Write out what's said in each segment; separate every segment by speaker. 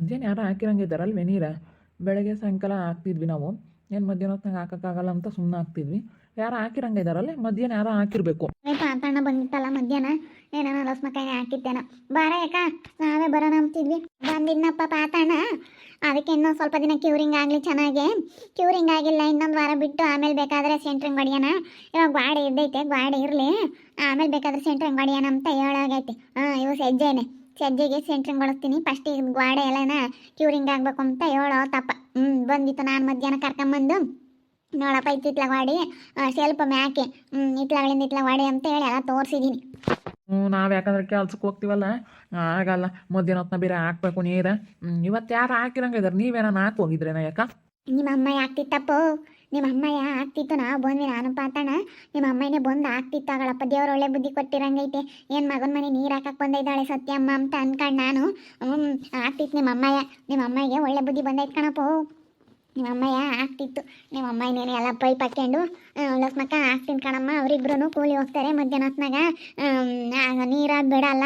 Speaker 1: ಮಧ್ಯಾಹ್ನ ಯಾರು ಹಾಕಿರಂಗಿದ್ದಾರಲ್ವೇ ನೀರ? ಬೆಳಗ್ಗೆ ಸಾಯಂಕಾಲ ಹಾಕ್ತಿದ್ವಿ ನಾವು. ಏನು ಮಧ್ಯಾಹ್ನ ಹೊತ್ನಾಗ ಹಾಕೋಕ್ಕಾಗಲ್ಲ ಅಂತ ಸುಮ್ಮನೆ ಹಾಕ್ತಿದ್ವಿ. ಯಾರು ಹಾಕಿರಂಗಿದ್ದಾರಲ್ಲ ಮಧ್ಯಾಹ್ನ ಯಾರು ಹಾಕಿರ್ಬೇಕು?
Speaker 2: ಆಯ್ತು ಅಂತಣ್ಣ ಬಂದಿತ್ತಲ್ಲ ಮಧ್ಯಾಹ್ನ? ಏನೇನೋ ಲಸ್ಮಕಾಯಿ ಹಾಕಿದ್ದೇನ. ಬಾರ ಯಾಕ? ನಾವೇ ಬರೋಣ ಅಂತಿದ್ವಿ ಬಂದಿದ್ನಪ್ಪ ಪಾತಣ್ಣ. ಅದಕ್ಕೆ ಇನ್ನೊಂದು ಸ್ವಲ್ಪ ದಿನ ಕ್ಯೂರಿಂಗ್ ಆಗಲಿ ಚೆನ್ನಾಗಿ. ಕ್ಯೂರಿಂಗ್ ಆಗಿಲ್ಲ, ಇನ್ನೊಂದು ವಾರ ಬಿಟ್ಟು ಆಮೇಲೆ ಬೇಕಾದರೆ ಸೆಂಟ್ರಿಂಗ್ ಹೊಡಿಯೋಣ ಇವಾಗ ಬಾಡಿ ಇದ್ದೈತೆ ಬಾಡಿ ಇರಲಿ. ಆಮೇಲೆ ಬೇಕಾದರೆ ಸೆಂಟ್ರಿಂಗ್ ಹೊಡಿಯೋಣ ಅಂತ ಹೇಳಾಗೈತಿ. ಹಾಂ ಇವು ಸಜ್ಜೆನೆ ಸಜ್ಜೆಗೆ ಸೆಂಟ್ರಿಂಗ್ ಹೊಡಿಸ್ತೀನಿ ಫಸ್ಟಿಗೆ ಗ್ವಾಡೆ ಎಲ್ಲನ ಕ್ಯೂರಿಂಗ್ ಆಗಬೇಕು ಅಂತ ಹೇಳೋ ತಪ್ಪ. ಹ್ಞೂ ಬಂದಿತ್ತು. ನಾನು ಮಧ್ಯಾಹ್ನ ಕರ್ಕೊಂಬಂದು ನೋಡಪ್ಪ ಇತ್ತು ಇತ್ಲ ಗಾಡಿ ಸ್ವಲ್ಪ ಮ್ಯಾಕೆ. ಹ್ಞೂ ಇತ್ಲಗಳಿಂದ ಇತ್ಲ ವಾಡಿ ಅಂತ ಹೇಳಿ ಎಲ್ಲ ತೋರಿಸಿದ್ದೀನಿ
Speaker 1: ಹ್ಞೂ ನಾವು ಯಾಕಂದ್ರೆ ಕೆಲ್ಸಕ್ಕೆ ಹೋಗ್ತೀವಲ್ಲ? ಆಗಲ್ಲ ಮಧ್ಯಾಹ್ನ ಹೊತ್ನ ಬೇರೆ ಹಾಕ್ಬೇಕು ನೀರು. ಇವತ್ತು ಯಾರು ಹಾಕಿರಂಗಿದ್ದಾರೆ ನೀವೇನ ಹಾಕಿ ಹೋಗಿದ್ರೇನ ಯಾಕ?
Speaker 2: ನಿಮ್ಮ ಅಮ್ಮ ಆಗ್ತಿತ್ತಪ್ಪ ನಿಮ್ಮ ಅಮ್ಮಯ್ಯ ಆಗ್ತಿತ್ತು, ನಾವು ಬಂದ್ವಿ. ನಾನು ಪಾತಣ್ಣ ನಿಮ್ಮ ಅಮ್ಮನೇ ಬಂದು ಆಗ್ತಿತ್ತು. ಆಗಳಪ್ಪ, ದೇವ್ರು ಒಳ್ಳೆ ಬುದ್ಧಿ ಕೊಟ್ಟಿರಂಗೈತೆ. ಏನು ಮಗನ ಮನೆ ನೀರು ಹಾಕಕ್ಕೆ ಬಂದಿದ್ದಾಳೆ ಸತ್ಯಮ್ಮ ಅಂತ ಅನ್ಕಂಡು ನಾನು ಆಗ್ತಿತ್ತು ನಿಮ್ಮ ಅಮ್ಮಯ್ಯ. ನಿಮ್ಮ ಅಮ್ಮಯ್ಯಗೆ ಒಳ್ಳೆ ಬುದ್ಧಿ ಬಂದೈತೆ ಕಣಪ್ಪ. ನಿಮ್ಮ ಅಮ್ಮಯ್ಯ ಆಗ್ತಿತ್ತು. ನಿಮ್ಮ ಇನ್ನೇನು ಎಲ್ಲ ಪೈಪ್ ಹಾಕ್ಕೊಂಡು ಲಕ್ಷ್ಮಕ್ಕ ಆಗ್ತೀನಿ ಕಣಮ್ಮ ಅವರಿಬ್ರು ಕೂಲಿ ಹೋಗ್ತಾರೆ ಮಧ್ಯಾಹ್ನ ಹೊತ್ನಾಗ ನೀರ ಬಿಡಲ್ಲ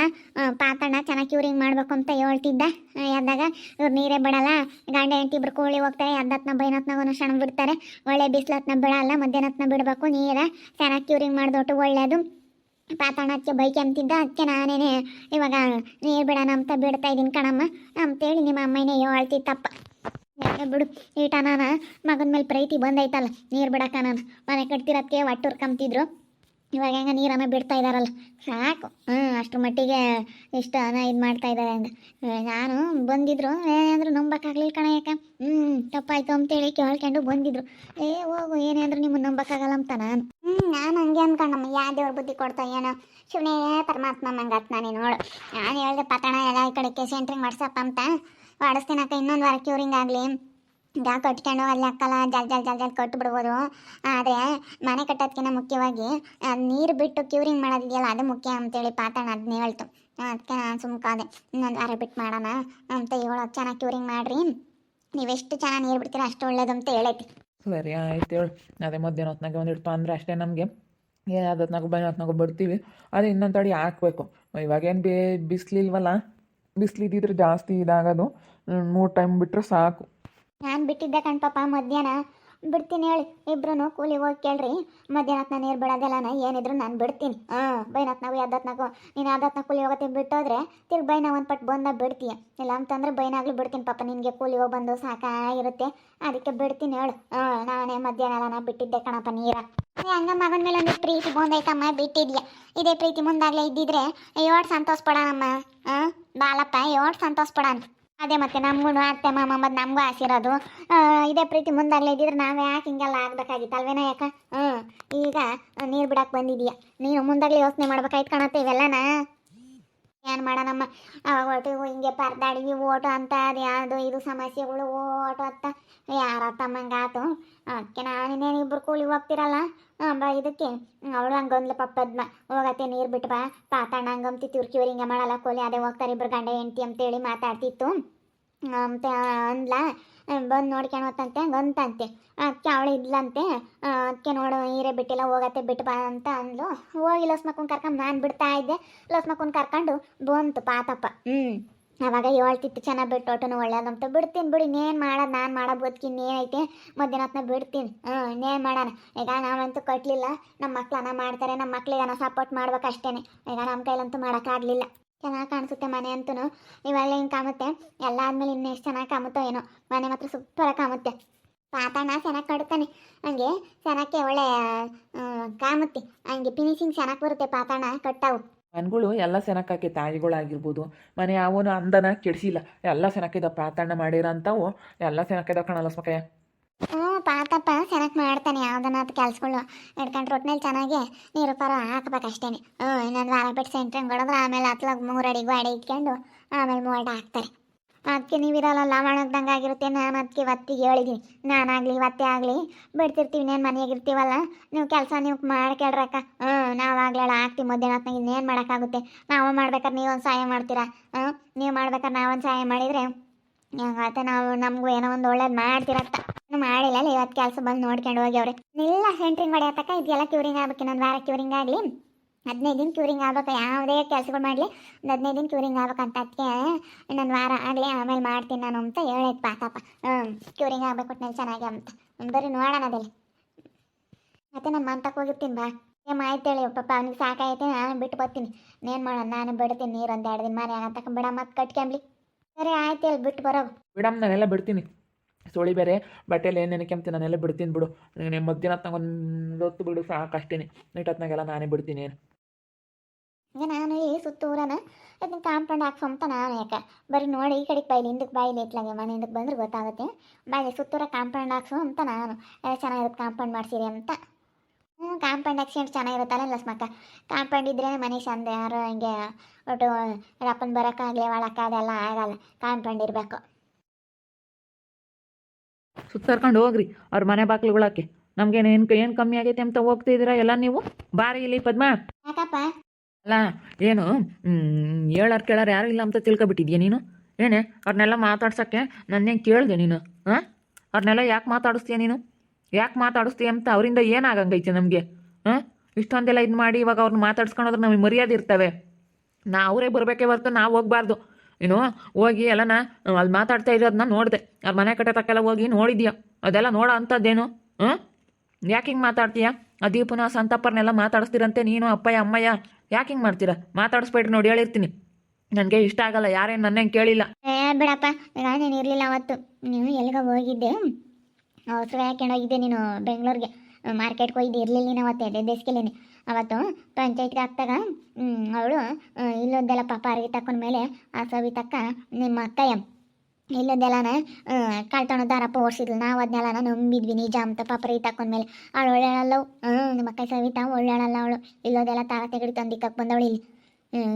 Speaker 2: ಪಾತಣ್ಣ ಚೆನ್ನಾಗಿ ಕ್ಯೂರಿಂಗ್ ಮಾಡಬೇಕು ಅಂತ ಹೇಳ್ತಿದ್ದ. ಎದ್ದಾಗ ಇವ್ರು ನೀರೇ ಬಿಡಲ್ಲ, ಗಂಡ ಹೆಂಡತಿ ಇಬ್ರು ಕೂಲಿ ಹೋಗ್ತಾರೆ, ಎದ್ದತ್ನ ಬೈನತ್ನಾಗ ಶಣ ಬಿಡ್ತಾರೆ. ಒಳ್ಳೆ ಬಿಸಿಲತ್ನ ಬಿಡಲ್ಲ ಮಧ್ಯಾಹ್ನತ್ನ ಬಿಡಬೇಕು ನೀರ, ಚೆನ್ನಾಗಿ ಕ್ಯೂರಿಂಗ್ ಮಾಡಿದೊಟ್ಟು ಒಳ್ಳೇದು. ಪಾತಾಣಕ್ಕೆ ಬೈಕ್ ಅಂತಿದ್ದ ಅದಕ್ಕೆ ನಾನೇನೆ ಇವಾಗ ನೀರು ಬಿಡೋಣ ಅಂತ ಬಿಡ್ತಾ ಇದ್ದೀನಿ ಕಣಮ್ಮ, ಅಂತೇಳಿ ನಿಮ್ಮ ಅಮ್ಮನೇ ಹೇಳ್ತಿತ್ತಪ್ಪ ಬಿಡು, ಈಟ ನಾನು. ಮಗನ ಮೇಲೆ ಪ್ರೀತಿ ಬಂದೈತಲ್ಲ, ನೀರು ಬಿಡಕ್ಕ ನಾನು. ಮನೆ ಕಟ್ತಿರೋದಕ್ಕೆ ಒಟ್ಟೂರು ಕಮ್ತಿದ್ರು. ಇವಾಗ ಹೆಂಗ ನೀರನ್ನ ಬಿಡ್ತಾ ಇದ್ದಾರಲ್ಲ ಸಾಕು. ಹ್ಞೂ ಅಷ್ಟ್ರ ಮಟ್ಟಿಗೆ ಇಷ್ಟು ಅನ ಇದು ಮಾಡ್ತಾ ಇದ್ದಾರೆ ಅಂದ. ನಾನು ಬಂದಿದ್ರು. ಏನಾದ್ರು ನಂಬಕ್ಕಾಗ್ಲಿಲ್ಲ ಕಣ ಯಾಕ? ಹ್ಞೂ ತಪ್ಪಾಯ್ತು ಅಂತೇಳಿ ಕೇಳ್ಕೊಂಡು ಬಂದಿದ್ರು. ಏ, ಹೋಗು, ಏನೇ ಅಂದ್ರು ನಿಮ್ಮನ್ನು ನಂಬಕ್ಕಾಗಲ್ಲ ಅಂತ ನಾನು. ಹ್ಞೂ ನಾನು ಹಂಗೆ ಅನ್ಕೊಂಡಮ್ಮ. ಯಾ ದೇವ್ರ ಬುದ್ಧಿ ಕೊಡ್ತಾ ಏನೋ. ಶಿವನೇ, ಪರಮಾತ್ಮ ಮಂಗತ್ ನಾನೇ ನೋಡು. ನಾನು ಹೇಳ್ದೆ ಪತಣ ಎಲ್ಲ ಈ ಕಡೆಗೆ ಸೆಂಟ್ರಿಂಗ್ ಮಾಡ್ಸಪ್ಪ ಅಂತ. ಮಾಡಿಸ್ತೀನಕ್ಕ ಇನ್ನೊಂದು ವಾರ ಕ್ಯೂರಿಂಗ್ ಆಗಲಿ. ಈಗ ಕಟ್ಕೊಂಡು ಅಲ್ಲಿ ಹಾಕಲ್ಲ ಜಲ್ ಜಲ್ ಜಲ್ ಜಲ್ ಕಟ್ಟು ಬಿಡ್ಬೋದು ಆದರೆ ಮನೆ ಕಟ್ಟೋದಕ್ಕಿಂತ ಮುಖ್ಯವಾಗಿ ನೀರು ಬಿಟ್ಟು ಕ್ಯೂರಿಂಗ್ ಮಾಡೋದಿದೆಯಲ್ಲ, ಅದು ಮುಖ್ಯ ಅಂತೇಳಿ ಪಾತಣ್ಣ ಅದನ್ನ ಹೇಳ್ತು. ಅದಕ್ಕೆ ನಾನು ಸುಮ್ಕಾದೆ ಇನ್ನೊಂದು ವಾರ ಬಿಟ್ಟು ಮಾಡೋಣ ಅಂತ ಹೇಳೋದು ಚೆನ್ನಾಗಿ ಕ್ಯೂರಿಂಗ್ ಮಾಡಿರಿ. ನೀವೆಷ್ಟು ಚೆನ್ನಾಗಿ ನೀರು ಬಿಡ್ತೀರ ಅಷ್ಟು ಒಳ್ಳೇದು ಅಂತ ಹೇಳೈತಿ.
Speaker 1: ಸರಿ, ಆಯ್ತು ಹೇಳು. ಅದೇ ಮಧ್ಯಾಹ್ನ ಒಂದು ಒಂದಿಟ್ಟು ಅಂದ್ರೆ ಅಷ್ಟೇ ನಮಗೆ. ಏನಾದ್ರು ಹೊತ್ನಾಗ ಬಂದು ಹೊತ್ನಾಗ ಬಿಡ್ತೀವಿ. ಅದು ಇನ್ನೊಂದು ತಡಿ ಹಾಕ್ಬೇಕು. ಇವಾಗೇನು ಬೇ, ಬಿಸಿಲಿಲ್ವಲ್ಲ? ಬಿಸಿಲಿದ್ದಿದ್ರೆ ಜಾಸ್ತಿ ಇದಾಗೋದು. ಮೂರು ಟೈಮ್ ಬಿಟ್ಟರೆ ಸಾಕು.
Speaker 2: ನಾನು ಬಿಟ್ಟಿದ್ದೆ ಕಣ್ಪಾಪ ಮಧ್ಯಾಹ್ನ. ಬಿಡ್ತೀನಿ ಹೇಳಿ. ಇಬ್ರು ಕೂಲಿ ಹೋಗಿ ಕೇಳ್ರಿ. ನಾನು ನೀರು ನಾನು ಏನಿದ್ರು ನಾನು ಬಿಡ್ತೀನಿ. ಹಾಂ ಬೈನತ್ ನಾವು ನೀನು ಅದತ್ನ ಕೂಲಿ ಹೋಗತ್ತೆ ಬಿಟ್ಟೋದ್ರೆ ತಿರ್ಗಿ ಬೈನ ಒಂದು ಪಟ್ಟು ಬಂದ ಬಿಡ್ತೀಯ. ಇಲ್ಲ ಅಂತಂದ್ರೆ ಬೈನಾಗ್ಲಿ ಬಿಡ್ತೀನಿ ಪಾಪ, ನಿನಗೆ ಕೂಲಿ ಹೋಗಿ ಬಂದು ಸಾಕಾಗಿರುತ್ತೆ. ಅದಕ್ಕೆ ಬಿಡ್ತೀನಿ ಹೇಳು. ಹಾಂ, ನಾನೇ ಮಧ್ಯಾಹ್ನ ಎಲ್ಲ ನಾ ಬಿಟ್ಟಿದ್ದೆ ಕಣಪ್ಪ, ನೀರ. ಹಂಗ ಮಗನ ಮೇಲೆ ಒಂದು ಪ್ರೀತಿ ಬಂದೈತಮ್ಮ, ಬಿಟ್ಟಿದ್ಯಾ? ಇದೇ ಪ್ರೀತಿ ಮುಂದಾಗಲೇ ಇದ್ದಿದ್ರೆ, ಅಯ್ಯೋ ಸಂತೋಷ ಪಡೋಣಮ್ಮ ಹಾಂ, ಬಾಲಪ್ಪ ಏಳು ಸಂತೋಷ ಪಡೋಣ ಅದೇ ಮತ್ತೆ ನಮಗೂ ಅತ್ತೆ, ಮಾಮ ಮತ್ತು ನಮಗೂ ಆಸಿರೋದು ಇದೇ ಪ್ರೀತಿ ಮುಂದಾಗಲೇ ಇದ್ದಿದ್ರೆ ನಾವು ಯಾಕೆ ಹಿಂಗೆಲ್ಲ ಆಗ್ಬೇಕಾಗಿತ್ತು ಅಲ್ವೇನ ಯಾಕ? ಹ್ಞೂ ಈಗ ನೀರು ಬಿಡಕ್ಕೆ ಬಂದಿದೀಯ? ನೀನು ಮುಂದಾಗಲೇ ಯೋಚನೆ ಮಾಡ್ಬೇಕಾಯ್ತು ಕಾಣತ್ತೆ ಇವೆಲ್ಲನ? ಏನು ಮಾಡೋಣಮ್ಮ? ಒಟ್ಟು ಹಿಂಗೆ ಪರದಾಡಿವಿ ಓಟು ಅಂತ, ಅದು ಯಾವುದು ಇದು ಸಮಸ್ಯೆಗಳು ಓಟು ಅಂತ. ಯಾರ ತಮ್ಮಂಗಾತು ಅದಕ್ಕೆ ನಾನಿನ್ನೇನು ಇಬ್ರು ಕೂಲಿ ಹೋಗ್ತಿರಲ್ಲ? ಬಾ ಇದಕ್ಕೆ. ಅವಳು ಹಂಗೊಂದ್ಲ ಪಪ್ಪದ್ಮ ಹೋಗತ್ತೆ ನೀರು ಬಿಟ್ಟು ಬಾ. ಪಾತಾಣ ಹಂಗಂತಿ ಇವ್ರು ಹಿಂಗೆ ಮಾಡಲ್ಲ, ಕೂಲಿ ಅದೇ ಹೋಗ್ತಾರೆ ಇಬ್ರು ಗಂಡ ಹೆಂಡ್ತಿ ಅಂತೇಳಿ ಮಾತಾಡ್ತಿತ್ತು. ಅಂತ ಅಂದ್ಲ? ಬಂದು ನೋಡ್ಕೊಂಡು ಹೋತಂತೆ ಹಂಗಂತಂತೆ ಅದಕ್ಕೆ ಅವಳು ಇದ್ಲಂತೆ ಅದಕ್ಕೆ ನೋಡು ಹೀರೆ ಬಿಟ್ಟಿಲ್ಲ ಹೋಗತ್ತೆ ಬಿಟ್ಟು ಬಾ ಅಂತ ಅಂದ್ಲು. ಹೋಗಿ ಲಸ್ಮಕ್ಕನ್ ಕರ್ಕೊಂಡು ನಾನು ಬಿಡ್ತಾ ಇದ್ದೆ. ಲಸ್ಮಕ್ಕನ್ ಕರ್ಕೊಂಡು ಬಂತು ಪಾತಪ್ಪ. ಹ್ಞೂ ಅವಾಗ ಹೇಳ್ತಿತ್ತು ಚೆನ್ನಾಗಿ ಬಿಟ್ಟು ಒಟ್ಟನು ಒಳ್ಳೇದಂತ. ಬಿಡ್ತೀನಿ ಬಿಡಿ ಇನ್ನೇನು ಮಾಡೋದು ನಾನು ಮಾಡೋ ಬದುಕಿ ಇನ್ನೇನೈತೆ? ಮಧ್ಯಾಹ್ನ ಹೊತ್ತನ ಬಿಡ್ತೀನಿ. ಹ್ಞೂ ಇನ್ನೇನು ಮಾಡೋಣ? ಈಗ ನಾವಂತೂ ಕಟ್ಟಲಿಲ್ಲ ನಮ್ಮ ಮಕ್ಕಳನ್ನ ಮಾಡ್ತಾರೆ ನಮ್ಮ ಮಕ್ಳಿಗೆ ಅನ್ನ ಸಪೋರ್ಟ್ ಮಾಡ್ಬೇಕು ಅಷ್ಟೇ ಈಗ ನಮ್ಮ ಕೈಲಂತೂ ಮಾಡೋಕ್ಕಾಗಲಿಲ್ಲ. ಚೆನ್ನಾಗಿ ಕಾಣಿಸುತ್ತೆ ಮನೆ ಅಂತೂ ಇವಾಗಲೇ ಹಿಂಗೆ ಕಾಮುತ್ತೆ ಎಲ್ಲ ಆದ್ಮೇಲೆ ಇನ್ನೂ ಎಷ್ಟು ಚೆನ್ನಾಗಿ ಕಾಮುತ್ತೋ ಏನೋ. ಮನೆ ಮಾತ್ರ ಸೂಪರಾಗಿ ಕಾಮುತ್ತೆ ಪಾತಣ್ಣ ಚೆನ್ನಾಗಿ ಕಡುತ್ತಾನೆ ಹಂಗೆ ಚೆನ್ನಾಗಿ ಒಳ್ಳೆ ಕಾಮುತ್ತೆ ಹಂಗೆ ಫಿನಿಶಿಂಗ್ ಚೆನ್ನಾಗಿ ಬರುತ್ತೆ ಪಾತಣ್ಣ ಕಟ್ಟಾವು.
Speaker 1: ಮನ್ಗಳು ಎಲ್ಲ ಸೆನಕ್ಕಾಕೆ ತಾಯಿಗಳಾಗಿರ್ಬೋದು. ಮನೆ ಅವನು ಅಂದನ ಕೆಡಿಸಿಲ್ಲ. ಎಲ್ಲ ಸೆನಕ್ಕಿದ ಪ್ರಾರ್ಥನೆ ಮಾಡಿರೋಂಥವು ಎಲ್ಲ ಸೆನಕ್ಕಿದ ಕಣಲ್ಲ
Speaker 2: ಹ್ಞೂ, ಪಾತಪ್ಪ ಚೆನ್ನಾಗಿ ಮಾಡ್ತಾನೆ ಯಾವ್ದನ್ನ ಅದು ಕೆಲ್ಸಗಳು. ಹಿಡ್ಕೊಂಡು ರೊಟ್ಟಿನಲ್ಲಿ ಚೆನ್ನಾಗಿ ನೀರು ಪರ ಹಾಕ್ಬೇಕು ಅಷ್ಟೇ ಹ್ಞೂ, ಇನ್ನೊಂದು ವಾರ ಬಿಟ್ಟು ಸೆಂಟ್ರಿಂಗ್ ಹೊಡೆದ್ರೆ ಆಮೇಲೆ ಹತ್ಲಾಗ ಮೂರು ಅಡಿ ಗಾಡಿ ಇಟ್ಕೊಂಡು ಆಮೇಲೆ ಮೋಲ್ಡ್ ಹಾಕ್ತಾರೆ. ಅದಕ್ಕೆ ನೀವಿರಲ್ಲ ಲವಣಗ್ದಂಗೆ ಆಗಿರುತ್ತೆ, ನಾನು ಅದಕ್ಕೆ ಒತ್ತಿಗೆ ಹೇಳಿದ್ದೀನಿ ನಾನಾಗಲಿ ಒತ್ತೆ ಆಗಲಿ, ಬಿಡ್ತಿರ್ತೀವಿ, ಇನ್ನೇನು ಮನೆಯಾಗಿರ್ತೀವಲ್ಲ? ನೀವು ಕೆಲಸ ನೀವು ಮಾಡ್ಕೇಳ್ರಕ್ಕ ಹ್ಞೂ ನಾವಾಗ್ಲೆಲ್ಲ ಹಾಕ್ತೀವಿ ಮಧ್ಯಾಹ್ನ ಹೊತ್ನಾಗ ಇನ್ನೇನು ಮಾಡೋಕ್ಕಾಗುತ್ತೆ? ನಾವು ಮಾಡ್ಬೇಕಾದ್ರೆ ನೀವೊಂದು ಸಹಾಯ ಮಾಡ್ತೀರಾ? ಹ್ಞೂ, ನೀವು ಮಾಡ್ಬೇಕಾದ್ರೆ ನಾವೊಂದು ಸಹಾಯ ಮಾಡಿದರೆ ಹಂಗಾತ ನಾವು ನಮಗೂ ಏನೋ ಒಂದು ಒಳ್ಳೇದು ಮಾಡ್ತಿರತ್ತ. ಮಾಡಿಲ್ಲ ಅಲ್ಲ ಇವತ್ತು ಕೆಲಸ ಬಂದು ನೋಡ್ಕೊಂಡು ಹೋಗ್ಯವ್ರೆ. ಇಲ್ಲ ಸೆಂಟ್ರಿಂಗ್ ಹೊಡೆಯತಕ್ಕ ಇದೆಲ್ಲ ಕ್ಯೂರಿಂಗ್ ಆಗ್ಬೇಕು, ಇನ್ನೊಂದು ವಾರ ಕ್ಯೂರಿಂಗ್ ಆಗಲಿ. ಹದಿನೈದು ದಿನ ಕ್ಯೂರಿಂಗ್ ಆಗ್ಬೇಕು, ಯಾವುದೇ ಕೆಲಸಗಳು ಮಾಡಲಿ. ಒಂದು ಹದಿನೈದು ದಿನ ಕ್ಯೂರಿಂಗ್ ಆಗ್ಬೇಕಂತ ಅದಕ್ಕೆ ಇನ್ನೊಂದು ವಾರ ಆಗಲಿ, ಆಮೇಲೆ ಮಾಡ್ತೀನಿ ನಾನು ಅಂತ ಹೇಳೈತೆ ಪಾತಪ್ಪ ಹ್ಞೂ ಕ್ಯೂರಿಂಗ್ ಆಗ್ಬೇಕು ಒಟ್ಟಿನಲ್ಲಿ ಚೆನ್ನಾಗಿ ಅಂತ. ಬರೀ ನೋಡೋಣ ಅದಲ್ಲಿ ಮತ್ತೆ ನಾನು ಮಂತಕ್ಕೆ ಹೋಗಿರ್ತೀನಿ ಬಾ. ಏಮ್ ಹೇಳಿ, ಪಾಪ ಅವ್ನಿಗೆ ಸಾಕಾಯ್ತು ನಾನು ಬಿಟ್ಟು ಬರ್ತೀನಿ. ಏನು ಮಾಡೋಣ, ನಾನು ಬಿಡ್ತೀನಿ ನೀರು ಒಂದು ಎರಡು ದಿನ ಮನೆ ಆಗಂತಕ ಬಿಡ ಮತ್ತೆ ಕಟ್ಕೊಂಬ್ಲಿ. ಸರಿ ಆಯ್ತು ಹೇಳಿ ಬಿಟ್ಟು ಬರೋ
Speaker 1: ಬಿಡಮ್ಮ ನಾನೆಲ್ಲ ಬಿಡ್ತೀನಿ. ಸೋಳಿ ಬೇರೆ ಬಟ್ಟೆಲಿ ಏನು ನೆನಕೆಂಬ್ತೀನಿ ನಾನೆಲ್ಲ ಬಿಡ್ತೀನಿ ಬಿಡು. ನೀನು ಮಧ್ಯಾಹ್ನ ಹೊತ್ನಾಗ ಒಂದು ಹೊತ್ತು ಬಿಡು ಸಾಕು ಅಷ್ಟೇ ನೈಟ್ ಹೊತ್ನಾಗೆಲ್ಲ ನಾನೇ ಬಿಡ್ತೀನಿ ಏನು.
Speaker 2: ಈಗ ನಾನು ಈ ಸುತ್ತೂರನ ಅದನ್ನ ಕಾಂಪೌಂಡ್ ಹಾಕ್ಸಂತ ನಾನು ಯಾಕೆ? ಬರೀ ನೋಡಿ ಈ ಕಡೆಗೆ ಬಾಯಿಲಿ ಹಿಂದಕ್ಕೆ ಬಾಯಿಲಿ ಇಟ್ಲಾಗೆ ಮನೆ ಹಿಂದಕ್ಕೆ ಬಂದ್ರೆ ಗೊತ್ತಾಗುತ್ತೆ. ಬಾಯಿಲಿ ಸುತ್ತೂರ ಕಾಂಪೌಂಡ್ ಹಾಕ್ಸು ಅಂತ ನಾನು. ಎಲ್ಲ ಚೆನ್ನಾಗಿರುತ್ತೆ ಕಾಂಪೌಂಡ್ ಮಾಡಿಸಿರಿ ಅಂತ. ಹ್ಞೂ ಕಾಂಪೌಂಡ್ ಆಕ್ಸಿಡೆಂಟ್ ಚೆನ್ನಾಗಿರುತ್ತಲ್ಲ ಲಸ್ಮಕ್ಕ? ಕಾಂಪೌಂಡ್ ಇದ್ರೇ ಮನೆ ಚಂದ ಯಾರು ಹಂಗೆ ಒಟ್ಟು ರಪ್ಪನ್ ಬರೋಕ್ಕಾಗಲಿ ಒಳಕ್ಕಾಗಲ್ಲ ಆಗಲ್ಲ. ಕಾಂಪೌಂಡ್ ಇರಬೇಕು.
Speaker 1: ಸುತ್ತರ್ಕೊಂಡು ಹೋಗ್ರಿ ಅವ್ರ ಮನೆ ಬಾಗ್ಲುಗಳಕ್ಕೆ. ನಮ್ಗೇನು ಏನು ಏನು ಕಮ್ಮಿ ಆಗೈತೆ ಅಂತ ಹೋಗ್ತಿದ್ದೀರಾ ಎಲ್ಲ ನೀವು? ಬಾರಿ ಇಲ್ಲಿ ಪದ್ಮ.
Speaker 2: ಯಾಕಪ್ಪ?
Speaker 1: ಅಲ್ಲ ಏನು ಹೇಳಾರ್ ಕೇಳಾರ ಯಾರು ಇಲ್ಲ ಅಂತ ತಿಳ್ಕೊಬಿಟ್ಟಿದ್ಯಾ ನೀನು? ಏನೇ ಅವ್ರನ್ನೆಲ್ಲ ಮಾತಾಡ್ಸೋಕ್ಕೆ ನನ್ನೇನು ಕೇಳಿದೆ ನೀನು ಹಾಂ? ಅವ್ರನ್ನೆಲ್ಲ ಯಾಕೆ ಮಾತಾಡಿಸ್ತೀಯ ನೀನು? ಯಾಕೆ ಮಾತಾಡಿಸ್ತೀಯ ಅಂತ ಅವರಿಂದ ಏನಾಗಂಗೈತೆ ನಮಗೆ? ಹಾಂ? ಇಷ್ಟೊಂದೆಲ್ಲ ಇದು ಮಾಡಿ ಇವಾಗ ಅವ್ರನ್ನ ಮಾತಾಡ್ಸ್ಕೊಂಡೋದ್ರೆ ನಮಗೆ ಮರ್ಯಾದೆ ಇರ್ತವೆ. ನಾ ಅವರೇ ಬರಬೇಕೇ ಹೊರ್ತು ನಾವು ಹೋಗ್ಬಾರ್ದು. ಏನು ಹೋಗಿ ಎಲ್ಲನ ಅಲ್ಲಿ ಮಾತಾಡ್ತಾ ಇರೋದನ್ನ ನೋಡಿದೆ. ಅವ್ರ ಮನೆ ಕಟ್ಟೆ ತಕ್ಕೆಲ್ಲ ಹೋಗಿ ನೋಡಿದ್ಯಾ? ಅದೆಲ್ಲ ನೋಡೋ ಅಂಥದ್ದೇನು ಹಾಂ? ಯಾಕೆ ಹಿಂಗೆ ಮಾತಾಡ್ತೀಯ? ಆ ದೀಪನ ಸಂತಪ್ಪರನ್ನೆಲ್ಲ ಮಾತಾಡಿಸ್ತೀರಂತೆ ನೀನು, ಅಪ್ಪಯ್ಯ, ಅಮ್ಮಯ್ಯ. ಯಾಕೆ ಹಿಂಗೆ ಮಾಡ್ತೀರಾ? ಮಾತಾಡಿಸ್ಬೇಡ್ರಿ ನೋಡಿ ಹೇಳಿರ್ತೀನಿ. ನನಗೆ ಇಷ್ಟ ಆಗಲ್ಲ, ಯಾರೇನು ನನ್ನೇನು ಕೇಳಿಲ್ಲ.
Speaker 2: ಬಿಡಪ್ಪ. ಈಗ ನೀನು ಇರಲಿಲ್ಲ ಅವತ್ತು. ನೀವು ಎಲ್ಲಿಗೆ ಹೋಗಿದ್ದೆ. ಅವಸರ ಹಾಕೊಂಡು ಹೋಗಿದ್ದೆ ನೀನು ಬೆಂಗಳೂರಿಗೆ. ಮಾರ್ಕೆಟ್ಗೆ ಹೋಗಿದ್ದು, ಇರಲಿಲ್ಲ ನೀನು ಅವತ್ತೆ ಬೇಸಿಗೆಲೇನೆ ಅವತ್ತು ಪಂಚಾಯತ್ಗೆ ಹಾಕ್ದಾಗ ಅವಳು ಇಲ್ಲೊಂದೆಲ್ಲ ಪಾಪ ಅರಿವಿ ಮೇಲೆ ಆ ಸವಿ ತಕ್ಕ ನಿಮ್ಮ ಅಕ್ಕಯ್ಯ, ಇಲ್ಲೊಂದೆಲ್ಲನ ಕಳ್ತೊಣ ದಾರಪ್ಪ ಓಡಿಸಿದ್ಲು. ನಾವು ಅದನ್ನೆಲ್ಲ ನಂಬಿದ್ವಿ, ನಿಜ ಅಂತ ಪಾಪ ರೀ ಮೇಲೆ. ಅವಳು ಒಳ್ಳೆಯಲ್ಲ ಹ್ಞೂ ನಿಮ್ಮ ಅಕ್ಕ ಸವಿತಾ ಒಳ್ಳೆಯಲ್ಲ ಅವಳು. ಇಲ್ಲೊಂದೆಲ್ಲ ತಾರ ತೆಗಡಿ ತಂದಿಕ್ಕಕ್ಕೆ ಬಂದವಳು ಇಲ್ಲಿ.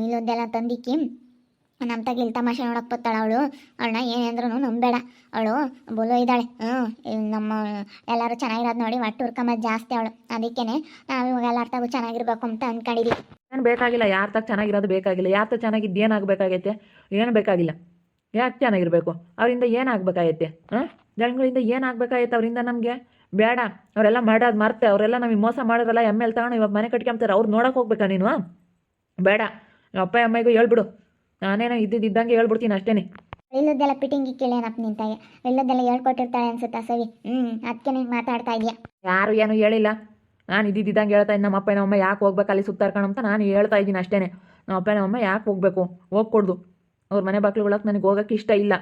Speaker 2: ಇಲ್ಲೊಂದೆಲ್ಲ ತಂದಿಕ್ಕಿ ನಮ್ಮ ಇಲ್ಲಿ ತಮಾಷೆ ನೋಡಕ್ಕೆ ಬರ್ತಾಳ ಅವಳು. ಅವಳನ್ನ ಏನಂದ್ರೂ ನಂಬೇಡ ಅವಳು ಬೋಲೋ ಇದ್ದಾಳೆ. ಹ್ಞೂ ನಮ್ಮ ಎಲ್ಲರೂ ಚೆನ್ನಾಗಿರೋದು ನೋಡಿ ಒಟ್ಟು ಹುರ್ಕೊಂಬದು ಜಾಸ್ತಿ ಅವಳು. ಅದಕ್ಕೇನೆ ನಾವು ಇವಾಗ ಎಲ್ಲ ತಗೋ ಚೆನ್ನಾಗಿರ್ಬೇಕು ಅಂತ ಅಂದ್ಕೊಂಡಿದ್ವಿ
Speaker 1: ಏನು ಬೇಕಾಗಿಲ್ಲ, ಯಾರ ತಗ ಚೆನ್ನಾಗಿರೋದು ಬೇಕಾಗಿಲ್ಲ. ಯಾರ ತಾಗ ಚೆನ್ನಾಗಿದ್ದು ಏನಾಗಬೇಕಾಗೈತೆ ಏನು ಬೇಕಾಗಿಲ್ಲ. ಯಾಕೆ ಚೆನ್ನಾಗಿರಬೇಕು? ಅವರಿಂದ ಏನಾಗಬೇಕಾಗೈತೆ ಹಾಂ ಜನಗಳಿಂದ ಏನಾಗಬೇಕಾಗೈತೆ ಅವರಿಂದ ನಮಗೆ? ಬೇಡ. ಅವರೆಲ್ಲ ಮಾಡೋದು ಮರ್ತೆ. ಅವರೆಲ್ಲ ನಮಗೆ ಮೋಸ ಮಾಡೋದಲ್ಲ ಎಂ ಎಲ್ ತಗೊಂಡು ಇವಾಗ ಮನೆ ಕಟ್ಕೊಂತಾರೆ ಅವ್ರು ನೋಡೋಕೆ ಹೋಗ್ಬೇಕಾ ನೀನು? ಬೇಡ. ಅಪ್ಪ ಅಮ್ಮಿಗೂ ಹೇಳ್ಬಿಡು. ನಾನೇನೋ ಇದ್ದಿದ್ದಂಗೆ ಹೇಳ್ಬಿಡ್ತೀನಿ ಅಷ್ಟೇನೆ.
Speaker 2: ಇಲ್ಲದೆಲ್ಲ ಪಿಟಿಂಗಿ ಕೇಳೇನಪ್ಪ ನಿಂತಾಯ ಇಲ್ಲದೆಲ್ಲ ಹೇಳ್ಕೊಟ್ಟಿರ್ತಾಳೆ ಅನ್ಸುತ್ತಾ ಸವಿ? ಹ್ಞೂ ಅದಕ್ಕೆ ನೀನು ಮಾತಾಡ್ತಾ ಇದೀಯ?
Speaker 1: ಯಾರು ಏನು ಹೇಳಿಲ್ಲ. ನಾನು ಇದ್ದಿದ್ದಂಗೆ ಹೇಳ್ತಾ ಇದ್ದೀನಿ ನಮ್ಮ ಅಪ್ಪನ ನಮ್ಮಮ್ಮ ಯಾಕೆ ಹೋಗ್ಬೇಕು ಅಲ್ಲಿ ಸುತ್ತಾರ್ಕೊಂಡು ಅಂತ ನಾನು ಹೇಳ್ತಾ ಇದ್ದೀನಿ ಅಷ್ಟೇ ನಮ್ಮ ಅಪ್ಪ ನಮ್ಮಮ್ಮ ಯಾಕೆ ಹೋಗ್ಬೇಕು? ಹೋಗ್ಕೊಡ್ದು. ಅವ್ರ ಮನೆ ಬಾಗ್ಲುಗಳಕ್ಕೆ ನನಗೆ ಹೋಗೋಕ್ಕೆ ಇಷ್ಟ ಇಲ್ಲ.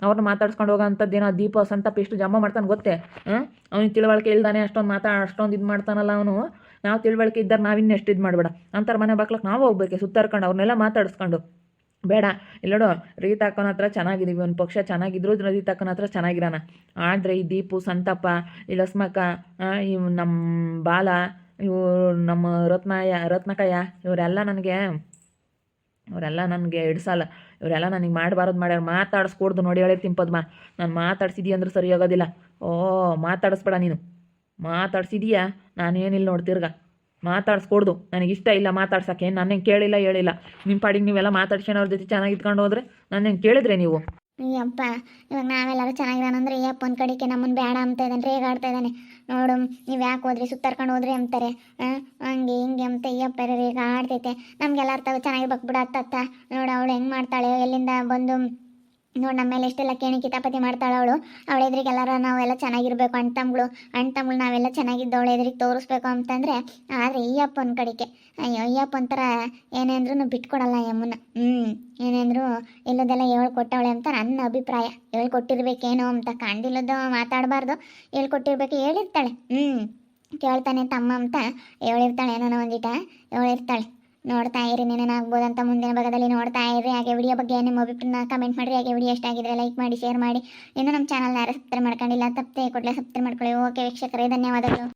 Speaker 1: ಅವ್ರನ್ನ ಮಾತಾಡ್ಸ್ಕೊಂಡು ಹೋಗೋ ಅಂಥದ್ದೇನೋ ದೀಪ ಸಂತಪ್ಪ ಇಷ್ಟು ಜಮಾ ಮಾಡ್ತಾನೆ ಗೊತ್ತೇ? ಹಾಂ? ಅವ್ನಿಗೆ ತಿಳುವಳಿಕೆ ಇಲ್ದಾನೆ ಅಷ್ಟೊಂದು ಮಾತಾ ಅಷ್ಟೊಂದು ಇದು ಮಾಡ್ತಾನಲ್ಲ ಅವನು. ನಾವು ತಿಳುವಳಿಕೆ ಇದ್ದಾರೆ ನಾವಿನ್ನೆಷ್ಟು ಇದ್ ಇದು ಮಾಡಬೇಡ. ಅಂತಾರೆ ಮನೆ ಬಾಗ್ಲಕ್ಕೆ ನಾವು ಹೋಗ್ಬೇಕು ಸುತ್ತಾರ್ಕೊಂಡು ಅವ್ರನ್ನೆಲ್ಲ ಮಾತಾಡಿಸ್ಕೊಂಡು. ಬೇಡ. ಇಲ್ಲೋಡು ರೀತ್ ಅಕ್ಕನ ಹತ್ರ ಚೆನ್ನಾಗಿದ್ದೀವಿ, ಒಂದು ಪಕ್ಷ ಚೆನ್ನಾಗಿದ್ರು ರೀತ್ ಅಕ್ಕನ ಹತ್ರ ಚೆನ್ನಾಗಿರೋಣ. ಆದರೆ ಈ ದೀಪು, ಸಂತಪ್ಪ, ಈ ಲಸ್ಮಕ್ಕ ಇವ್ ನಮ್ಮ ಬಾಲ ಇವು ನಮ್ಮ ರತ್ನಾಯ, ರತ್ನಕಯ್ಯ, ಇವರೆಲ್ಲ ನನಗೆ ಇವರೆಲ್ಲ ನನಗೆ ಇಡ್ಸಲ್ಲ. ಇವರೆಲ್ಲ ನನಗೆ ಮಾಡಬಾರದು ಮಾಡ್ಯಾರ. ಮಾತಾಡಿಸ್ಕೊಡ್ದು ನೋಡಿ ಹೇಳಿ ತಿಂಪದ್ಮ ನಾನು ಮಾತಾಡ್ಸಿದೀಯ ಅಂದ್ರೆ ಸರಿ ಆಗೋದಿಲ್ಲ. ಓ, ಮಾತಾಡಿಸ್ಬೇಡ ನೀನು. ಮಾತಾಡ್ಸಿದೀಯಾ? ನಾನೇನಿಲ್ಲ ನೋಡಿ ತಿರ್ಗ. ಮಾತಾಡ್ಸ್ಕೊಡ್ದು. ಇಷ್ಟ ಇಲ್ಲ ಮಾತಾಡ್ಸೋಕ್ಕೆ. ನನ್ನೇನು ಕೇಳಿಲ್ಲ, ಹೇಳಿಲ್ಲ. ನಿಮ್ಮ ಪಾಡಿಗೆ ನೀವೆಲ್ಲ ಮಾತಾಡ್ಸ್ಕೊಂಡು ಅವ್ರ ಜೊತೆ ಚೆನ್ನಾಗಿ ಇದ್ಕೊಂಡು ಹೋದ್ರೆ ನನ್ನೇನು ಕೇಳಿದ್ರೆ ನೀವು?
Speaker 2: ಅಯ್ಯಪ್ಪ, ಇವಾಗ ನಾವೆಲ್ಲರೂ ಚೆನ್ನಾಗಿರೋಣಂದ್ರೆ ಅಯ್ಯಪ್ಪ, ಒಂದು ಕಡೆಗೆ ನಮ್ಮನ್ನು ಬೇಡ ಅಂತ ಇದ್ದಾನೆ, ರೇಗಾಡ್ತಾ ಇದ್ದಾನೆ. ನೋಡು, ನೀವು ಯಾಕೆ ಹೋದ್ರಿ? ಸುತ್ತಾರ್ಕೊಂಡು ಹೋದ್ರಿ ಅಂತಾರೆ. ಹಂಗೆ ಹಿಂಗೆ ಅಂತ ಅಯ್ಯಪ್ಪ ರೇಗ ಆಡ್ತೈತೆ ನಮ್ಗೆಲ್ಲರ ತಗೋ ಚೆನ್ನಾಗಿ ಬಿಡತ್ತ ನೋಡು, ಅವಳು ಹೆಂಗೆ ಮಾಡ್ತಾಳೆ, ಎಲ್ಲಿಂದ ಬಂದು ನೋಡಿ ನಮ್ಮ ಮೇಲೆ ಎಷ್ಟೆಲ್ಲ ಕೇಣಿ ಕಿತಾಪತಿ ಮಾಡ್ತಾಳೆ ಅವಳು. ಅವಳ ಎದುರಿಗೆಲ್ಲರೂ ನಾವೆಲ್ಲ ಚೆನ್ನಾಗಿರ್ಬೇಕು, ಅಣ್ಣ ತಮ್ಗಳು ಅಣ್ಣ ತಮ್ಮಳು ನಾವೆಲ್ಲ ಚೆನ್ನಾಗಿದ್ದು ಅವಳ ಎದುರಿಗೆ ತೋರಿಸ್ಬೇಕು ಅಂತಂದರೆ, ಆದರೆ ಈ ಕಡೆಗೆ, ಅಯ್ಯೋ, ಈ ಅಪ್ಪ ಒಂಥರ ಏನೇಂದ್ರೂ ಬಿಟ್ಕೊಡಲ್ಲ ಯಮ್ಮನ ಹ್ಞೂ ಏನೇಂದ್ರು ಇಲ್ಲದೆಲ್ಲ ಹೇಳ್ಕೊಟ್ಟವಳೆ ಅಂತ ನನ್ನ ಅಭಿಪ್ರಾಯ. ಹೇಳ್ಕೊಟ್ಟಿರ್ಬೇಕೇನೋ ಅಂತ ಕಂಡಿಲ್ಲದ ಮಾತಾಡಬಾರ್ದು. ಹೇಳ್ಕೊಟ್ಟಿರ್ಬೇಕು, ಹೇಳಿರ್ತಾಳೆ. ಹ್ಞೂ ಕೇಳ್ತಾನೆ ತಮ್ಮ ಅಂತ ಹೇಳಿರ್ತಾಳೆ, ಏನೋ ಒಂದಿಟ ಹೇಳಿರ್ತಾಳೆ. ನೋಡ್ತಾ ಇರಿ ಅಂತ ಮುಂದಿನ ಭಾಗದಲ್ಲಿ ನೋಡ್ತಾ ಇರಿ. ಹಾಗೆ ವಿಡಿಯೋ ಬಗ್ಗೆ ನಿಮ್ಮ ಅಭಿಪ್ರಾಯ ಕಮೆಂಟ್ ಮಾಡಿರಿ. ಹಾಗೆ ವಿಡಿಯೋ ಎಷ್ಟಾಗಿದ್ರೆ ಲೈಕ್ ಮಾಡಿ ಶೇರ್ ಮಾಡಿ. ಇನ್ನೂ ನಮ್ಮ ಚಾನಲ್ ಯಾರು ಸಬ್ಸ್ಕ್ರೈಬ್ ಮಾಡ್ಕೊಂಡಿಲ್ಲ, ತಪ್ಪದೆ ಕೊಡಲೇ ಸಬ್ಸ್ಕ್ರೈಬ್ ಮಾಡ್ಕೊಳ್ಳಿ. ಓಕೆ ವೀಕ್ಷಕರೇ, ಧನ್ಯವಾದಗಳು.